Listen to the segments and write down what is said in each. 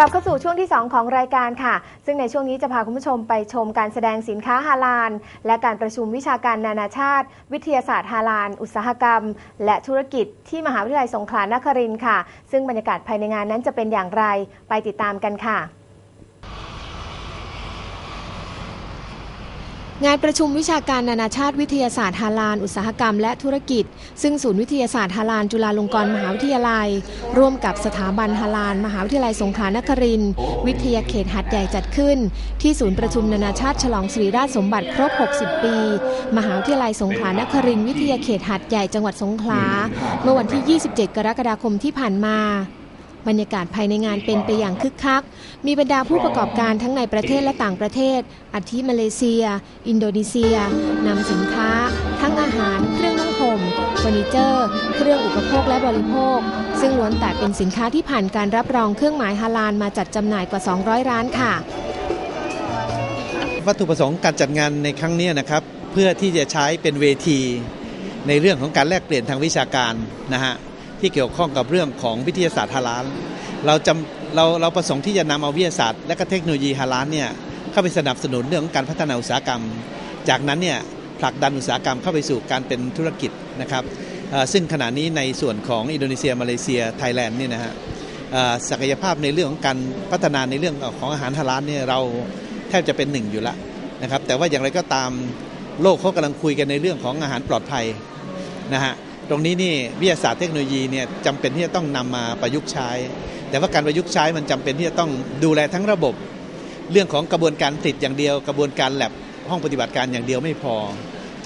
ลับเข้าสู่ช่วงที่ 2 ของรายการค่ะ ซึ่งในช่วงนี้จะพาคุณผู้ชมไปชมการแสดงสินค้าฮาลาล และการประชุมวิชาการนานาชาติ วิทยาศาสตร์ฮาลาล อุตสาหกรรม และธุรกิจที่มหาวิทยาลัยสงขลานครินทร์ค่ะ ซึ่งบรรยากาศภายในงานนั้นจะเป็นอย่างไร ไปติดตามกันค่ะ งานประชุมวิชาการนานาชาติวิทยาศาสตร์ฮาลาลอุตสาหกรรมและธุรกิจ ซึ่งศูนย์วิทยาศาสตร์ฮาลาลจุฬาลงกรณ์มหาวิทยาลัย ร่วมกับสถาบันฮาลาลมหาวิทยาลัยสงขลานครินทร์วิทยาเขตหัดใหญ่จัดขึ้น ที่ศูนย์ประชุมนานาชาติฉลองสิริราชสมบัติครบ 60 ปี มหาวิทยาลัยสงขลานครินทร์วิทยาเขตหัดใหญ่จังหวัดสงขลาเมื่อวันที่ 27 กรกฎาคมที่ผ่านมา บรรยากาศภายในงานเป็นไปอย่างคึกคัก มีบรรดาผู้ประกอบการทั้งในประเทศและต่างประเทศ อาทิมาเลเซีย อินโดนีเซียนำสินค้า ทั้งอาหาร เครื่องนุ่งห่มเฟอร์นิเจอร์ เครื่องอุปโภคและบริโภค ซึ่งล้วนแต่เป็นสินค้าที่ผ่านการรับรองเครื่องหมายฮาลาลมาจัดจำหน่ายกว่า 200 ร้านค่ะ วัตถุประสงค์การจัดงานในครั้งนี้นะครับ เพื่อที่จะใช้เป็นเวที ในเรื่องของการแลกเปลี่ยนทางวิชาการนะฮะ ที่เกี่ยวข้องกับเรื่องของวิทยาศาสตร์ฮาลาลเราจำเราเราประสงค์ที่จะนำเอาวิทยาศาสตร์ และก็เทคโนโลยีฮาลาลเนี่ยเข้าไปสนับสนุนเรื่องของการพัฒนาอุตสาหกรรม จากนั้นเนี่ยผลักดันอุตสาหกรรมเข้าไปสู่การเป็นธุรกิจนะครับซึ่งขณะนี้ในส่วนของอินโดนีเซียมาเลเซียไทยแลนด์เนี่ยนะฮะศักยภาพในเรื่องของการพัฒนาในเรื่องของอาหารฮาลาลเนี่ยเราแทบจะเป็นหนึ่งอยู่แล้วนะครับแต่ว่าอย่างไรก็ตามโลกเขากำลังคุยกันในเรื่องของอาหารปลอดภัยนะฮะ ตรงนี้นี่วิทยาศาสตร์เทคโนโลยีเนี่ยจำเป็นที่จะต้องนำมาประยุกต์ใช้ แต่ว่าการประยุกต์ใช้มันจำเป็นที่จะต้องดูแลทั้งระบบ เรื่องของกระบวนการผลิตอย่างเดียว กระบวนการแลบห้องปฏิบัติการอย่างเดียวไม่พอ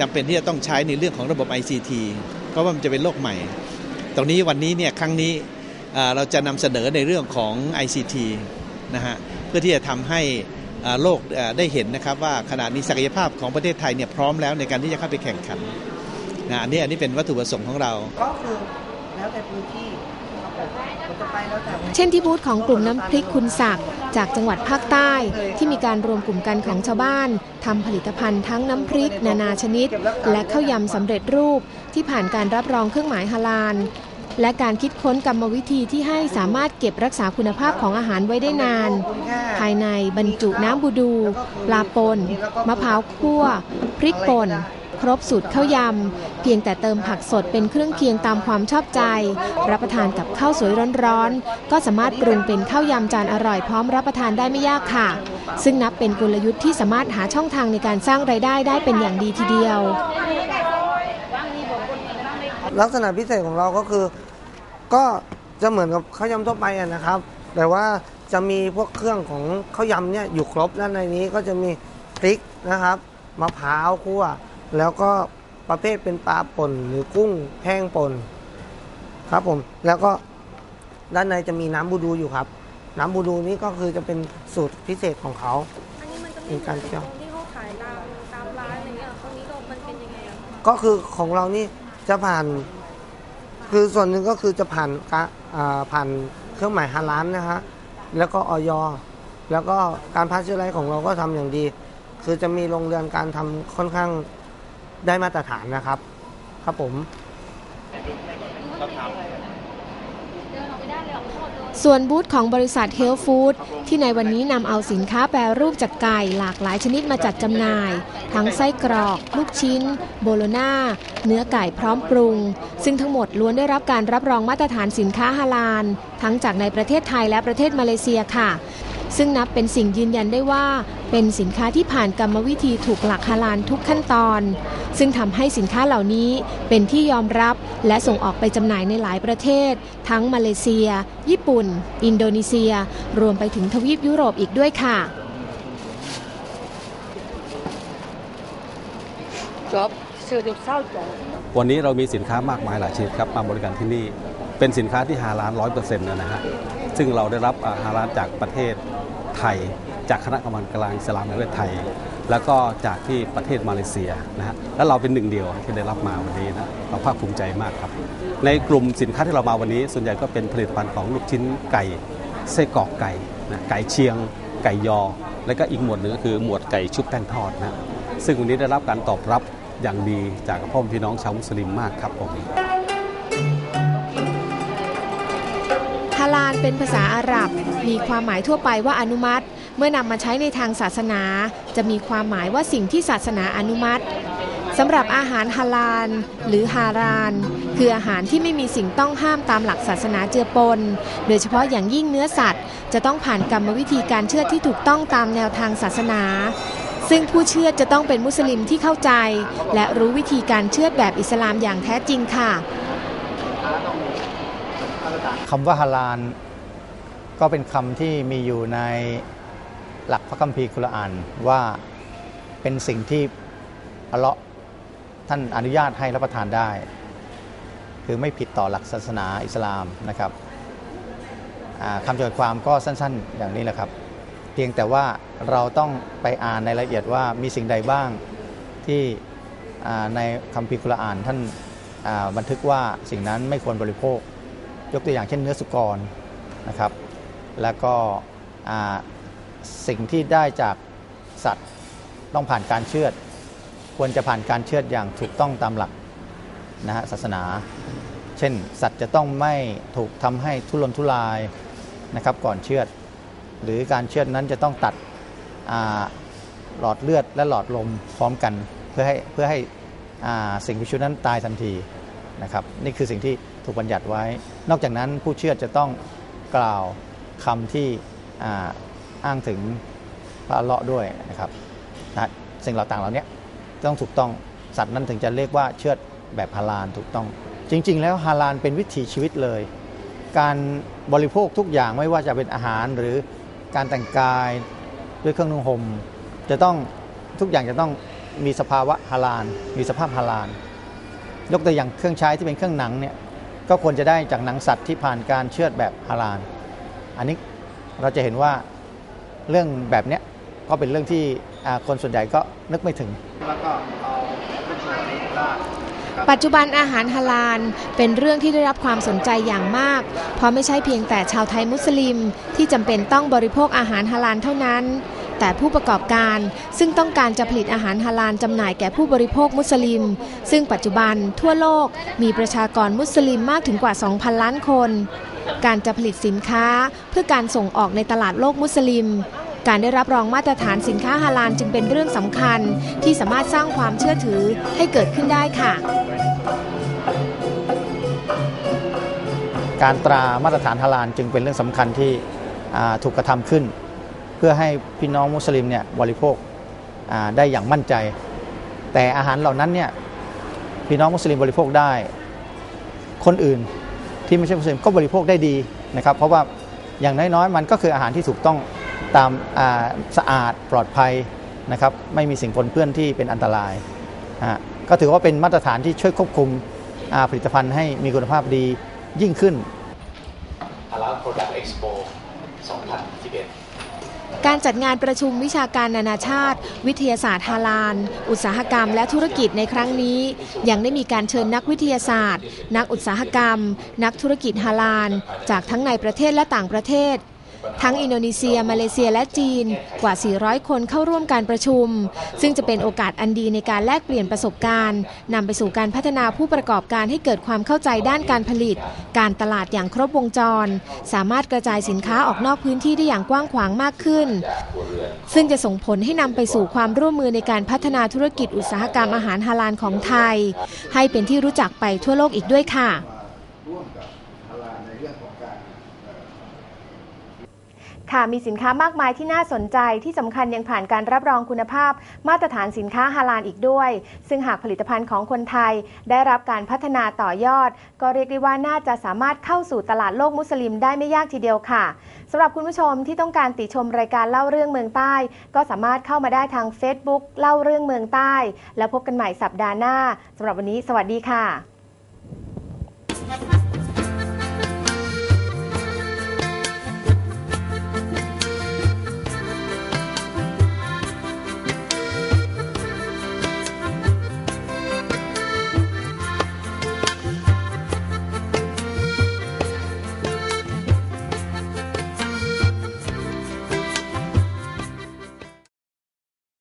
จำเป็นที่จะต้องใช้ในเรื่องของระบบ ICT เพราะว่ามันจะเป็นโลกใหม่ ตรงนี้วันนี้เนี่ยครั้งนี้เราจะนำเสนอในเรื่องของ ICT นะฮะเพื่อที่จะทำให้โลกได้เห็นนะครับว่าขณะนี้ศักยภาพของประเทศไทยเนี่ยพร้อมแล้วในการที่จะเข้าไปแข่งขัน นะอันนี้อันนี้เป็นวัตถุประสงค์ของเรา ก็คือแล้วแต่พื้นที่ครับผมมันจะไปแล้วแต่เช่นที่บูธของกลุ่มน้ำพริกคุณศักดิ์จากจังหวัดภาคใต้ ที่มีการรวมกลุ่มกันของชาวบ้านทำผลิตภัณฑ์ทั้งน้ำพริก นานาชนิด และข้าวยำสำเร็จรูป ที่ผ่านการรับรองเครื่องหมายฮาลาลและการคิดค้นกรรมวิธีที่ให้สามารถเก็บรักษาคุณภาพของอาหารไว้ได้นาน ภายในบรรจุน้ำบูดู ปลาปนมะพร้าวคั่ว พริกป่นค รบสูตรข้าวยำ เพียงแต่เติมผักสดเป็นเครื่องเคียงตามความชอบใจ รับประทานกับข้าวสวยร้อนๆ ก็สามารถปรุงเป็นข้าวยำจานอร่อยพร้อมรับประทานได้ไม่ยากค่ะ ซึ่งนับเป็นกลยุทธ์ที่สามารถหาช่องทางในการสร้างรายได้ได้เป็นอย่างดีทีเดียว ลักษณะพิเศษของเราก็คือ ก็จะเหมือนกับข้าวยำทั่วไปนะครับ แต่ว่าจะมีพวกเครื่องของข้าวยำเนี่ยอยู่ครบด้านในนี้ก็จะมีพริกนะครับมะพร้าวคั่ว แล้วก็ประเภทเป็นปลาป่นหรือกุ้งแห้งป่นครับผม แล้วก็ด้านในจะมีน้ำบูดูอยู่ครับ น้ำบูดูนี้ก็คือจะเป็นสูตรพิเศษของเขา อันนี้มันจะมีไม่เหมืกาอรนเคี่ยวตรงที่เขาขายตามตามร้านอะไรเงี้ยตรงนี้เรามันเป็นยังไงอะก็คือของเรานี่จะผ่าน คือส่วนหนึ่งก็คือจะผ่านกะอ่าผ่านเครื่องหมายฮาลานนะฮะแล้วก็ออยแล้วก็การพาสเจอร์ไรส์ของเราก็ทำอย่างดี คือจะมีโรงเรือนการทำค่อนข้าง ได้มาตรฐานนะครับ ครับผมส่วนบูธของบริษัท Health Food ที่ในวันนี้นำเอาสินค้าแปรรูปจากไก่หลากหลายชนิดมาจัดจำหน่าย ทั้งไส้กรอก ลูกชิ้น โบโลนาเนื้อไก่พร้อมปรุง ซึ่งทั้งหมดล้วนได้รับการรับรองมาตรฐานสินค้าฮาลาล ทั้งจากในประเทศไทยและประเทศมาเลเซียค่ะ ซึ่งนับเป็นสิ่งยืนยันได้ว่า เป็นสินค้าที่ผ่านกรรมวิธีถูกหลักฮาลาลทุกขั้นตอน ซึ่งทำให้สินค้าเหล่านี้เป็นที่ยอมรับและส่งออกไปจำหน่ายในหลายประเทศ ทั้งมาเลเซีย ญี่ปุ่น อินโดนีเซีย รวมไปถึงทวีปยุโรปอีกด้วยค่ะวันนี้เรามีสินค้ามากมายหลายชนิดครับมาบริการที่นี่ เป็นสินค้าที่ฮาลาลร้อยเปอร์เซ็นต์นะฮะซึ่งเราได้รับอ่าฮาลาลจากประเทศ ไทย จากคณะกรรมการกลางสลามแห่งประเทศไทย แล้วก็จากที่ประเทศมาเลเซียนะฮะและเราเป็นหนึ่งเดียวที่ได้รับมาวันนี้นะเราภาคภูมิใจมากครับ ในกลุ่มสินค้าที่เรามาวันนี้ ส่วนใหญ่ก็เป็นผลิตภัณฑ์ของลูกชิ้นไก่ไส้กรอกไก่นะไก่เชียง ไก่ยอ และก็อีกหมวดหนึ่งก็คือหมวดไก่ชุบแป้งทอดนะซึ่งวันนี้ได้รับการตอบรับอย่างดีจากพ่อพี่น้องชาวมุสลิมมากครับผมาลานเป็นภาษาอาหรับ มีความหมายทั่วไปว่าอนุมัติ เมื่อนำมาใช้ในทางศาสนา จะมีความหมายว่าสิ่งที่ศาสนาอนุมัติสำหรับอาหารฮาลาลหรือฮาราน คืออาหารที่ไม่มีสิ่งต้องห้ามตามหลักศาสนาเจือปน โดยเฉพาะอย่างยิ่งเนื้อสัตว์ จะต้องผ่านกรรมวิธีการเชื่อที่ถูกต้องตามแนวทางศาสนา ซึ่งผู้เชื่อจะต้องเป็นมุสลิมที่เข้าใจ และรู้วิธีการเชื่อแบบอิสลามอย่างแท้จริงค่ะ คำว่าฮาลาลก็เป็นคำที่มีอยู่ในหลักพระคัมภีร์คุรานว่าเป็นสิ่งที่อัลเลาะห์ท่านอนุญาตให้รับประทานได้ คือไม่ผิดต่อหลักศาสนาอิสลามนะครับคำจดความก็สั้นๆ อย่างนี้แหละครับ เพียงแต่ว่าเราต้องไปอ่านในรายละเอียดว่ามีสิ่งใดบ้างที่ในคัมภีร์คุรอานท่านบันทึกว่าสิ่งนั้นไม่ควรบริโภค ยกตัวอย่างเช่นเนื้อสุกรนะครับ แล้วก็สิ่งที่ได้จากสัตว์ต้องผ่านการเชือด ควรจะผ่านการเชือดอย่างถูกต้องตามหลักนะฮะศาสนา เช่น สัตว์จะต้องไม่ถูกทำให้ทุรนทุรายนะครับก่อนเชือด หรือการเชือดนั้นจะต้องตัดหลอดเลือดและหลอดลมพร้อมกัน เพื่อให้เพื่อให้สิ่งมีชีวิตนั้นตายทันที นะครับนี่คือสิ่งที่ถูกบัญญัติไว้ นอกจากนั้นผู้เชื่อจะต้องกล่าวคำที่อ่าอ้างถึงพระเลาะด้วยนะครับนะสิ่งเหล่าต่างเหล่านี้ต้องถูกต้องสัตว์นั้นถึงจะเรียกว่าเชือดแบบฮาลาลถูกต้อง จริง ๆ แล้วฮาลาลเป็นวิถีชีวิตเลย การบริโภคทุกอย่างไม่ว่าจะเป็นอาหารหรือการแต่งกายด้วยเครื่องนุ่งห่มจะต้องทุกอย่างจะต้องมีสภาวะฮาลาลมีสภาพฮาลาล ยกตัวอย่างเครื่องใช้ที่เป็นเครื่องหนังเนี่ยก็ควรจะได้จากหนังสัตว์ที่ผ่านการเชือดแบบฮาลาลอันนี้เราจะเห็นว่าเรื่องแบบเนี้ยก็เป็นเรื่องที่คนส่วนใหญ่ก็นึกไม่ถึงปัจจุบันอาหารฮาลาลเป็นเรื่องที่ได้รับความสนใจอย่างมาก เพราะไม่ใช่เพียงแต่ชาวไทยมุสลิม ที่จำเป็นต้องบริโภคอาหารฮาลาลเท่านั้น แต่ผู้ประกอบการ ซึ่งต้องการจะผลิตอาหารฮาลาลจำหน่ายแก่ผู้บริโภคมุสลิม ซึ่งปัจจุบันทั่วโลกมีประชากรมุสลิมมากถึงกว่า 2,000 ล้านคน การจะผลิตสินค้าเพื่อการส่งออกในตลาดโลกมุสลิม การได้รับรองมาตรฐานสินค้าฮาลาลจึงเป็นเรื่องสำคัญ ที่สามารถสร้างความเชื่อถือให้เกิดขึ้นได้ค่ะ การตรามาตรฐานฮาลาลจึงเป็นเรื่องสำคัญที่ถูกกระทำขึ้น พื่อให้พี่น้องมุสลิมเนี่ยบริโภคได้อย่างมั่นใจ แต่อาหารเหล่านั้นเนี่ยพี่น้องมุสลิมบริโภคได้ คนอื่นที่ไม่ใช่มุสลิมก็บริโภคได้ดีนะครับ เพราะว่าอย่างน้อยๆ มันก็คืออาหารที่ถูกต้องตามาสะอาดปลอดภัยนะครับไม่มีสิ่งปนเปื้อนที่เป็นอันตรายก็ถือว่าเป็นมาตรฐานที่ช่วยควบคุมผลิตภัณฑ์ให้มีคุณภาพดียิ่งขึ้น Halal Product Expo การจัดงานประชุมวิชาการนานาชาติ วิทยาศาสตร์ฮาลาน อุตสาหกรรมและธุรกิจในครั้งนี้ ยังได้มีการเชิญนักวิทยาศาสตร์ นักอุตสาหกรรม นักธุรกิจฮาลาน จากทั้งในประเทศและต่างประเทศ ทั้งอินโดนีเซีย มาเลเซียและจีนกว่า 400 คนเข้าร่วมการประชุม ซึ่งจะเป็นโอกาสอันดีในการแลกเปลี่ยนประสบการณ์นำไปสู่การพัฒนาผู้ประกอบการให้เกิดความเข้าใจด้านการผลิต การตลาดอย่างครบวงจร สามารถกระจายสินค้าออกนอกพื้นที่ได้อย่างกว้างขวางมากขึ้น ซึ่งจะส่งผลให้นำไปสู่ความร่วมมือในการพัฒนาธุรกิจอุตสาหกรรมอาหารฮาลาลของไทย ให้เป็นที่รู้จักไปทั่วโลกอีกด้วยค่ะ ค่ะมีสินค้ามากมายที่น่าสนใจที่สำคัญยังผ่านการรับรองคุณภาพ มาตรฐานสินค้าฮาลาลอีกด้วย ซึ่งหากผลิตภัณฑ์ของคนไทย ได้รับการพัฒนาต่อยอด ก็เรียกได้ว่าน่าจะสามารถเข้าสู่ตลาดโลกมุสลิมได้ไม่ยากทีเดียวค่ะสำหรับคุณผู้ชมที่ต้องการติชมรายการเล่าเรื่องเมืองใต้ ก็สามารถเข้ามาได้ทาง Facebook เล่าเรื่องเมืองใต้ แล้วพบกันใหม่สัปดาห์หน้าสำหรับวันนี้ สวัสดีค่ะ